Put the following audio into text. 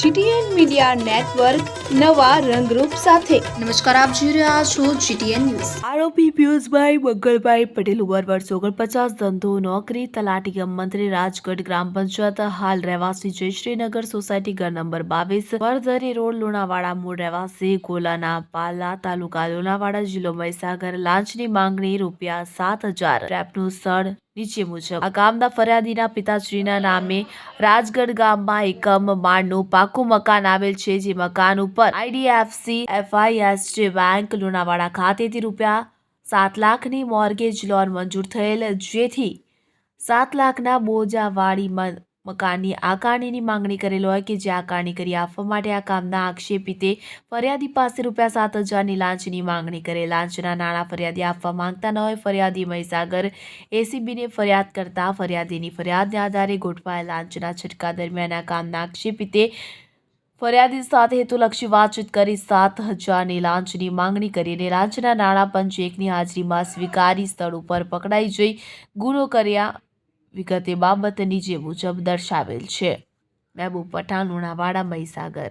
GTN media network નવા રંગરૂપ સાથે. નમસ્કાર આપ જોઈ રહ્યા છો જીટીએન ન્યૂઝ. આરોપી પિયુષભાઈ મંગળભાઈ પટેલ ઉંમર વર્ષ ઓગણપચાસ ધંધો નોકરી તલાટી ગમ મંત્રી રાજગઢ ગ્રામ પંચાયત હાલ રહેવાસી જયશ્રીનગર સોસાયટી ઘર નંબર બાવીસ વરધરી રોડ લુણાવાડા મૂળ રહેવાસી ગોલાના પાલા તાલુકા લુણાવાડા જિલ્લો મહીસાગર. લાંચની માંગણી રૂપિયા સાત હજાર. ટ્રેપનું સ્થળ નીચે મુજબ આ ગામના ફરિયાદીના પિતાશ્રીના નામે રાજગઢ ગામમાં એકમ માળનું પાકું મકાન આવેલ છે. જે મકાન ઉપર આઈડીએફસી, એફઆઈએસજે બેંક, લુણાવાડા ખાતેથી રૂપિયા સાત લાખની મોર્ગેજ લોન મંજૂર થયેલ, જેથી સાત લાખના બોજાવાળી મકાનની આકારણીની માંગણી કરેલ હોય કે જે આકારણી કરી આપવા માટે આ કામના આક્ષેપિતે ફરિયાદી પાસે રૂપિયા સાત હજારની લાંચની માંગણી કરે. લાંચના નાણાં ફરિયાદી આપવા માંગતા ન હોય. ફરિયાદી મહીસાગર એસીબીને ફરિયાદ કરતા ફરિયાદીની ફરિયાદને આધારે ગોઠવાયેલ લાંચના છટકા દરમિયાન આ કામના આક્ષેપિતે ફરિયાદી સાથે હેતુલક્ષી વાતચીત કરી સાત હજારની લાંચની માંગણી કરીને લાંચના નાણાં પંચ એકની હાજરીમાં સ્વીકારી સ્થળ ઉપર પકડાઈ જઈ ગુનો કર્યા વિગતે બાબત નીચે મુજબ દર્શાવેલ છે. મહેબૂબ પઠાણ લુણાવાડા મહીસાગર.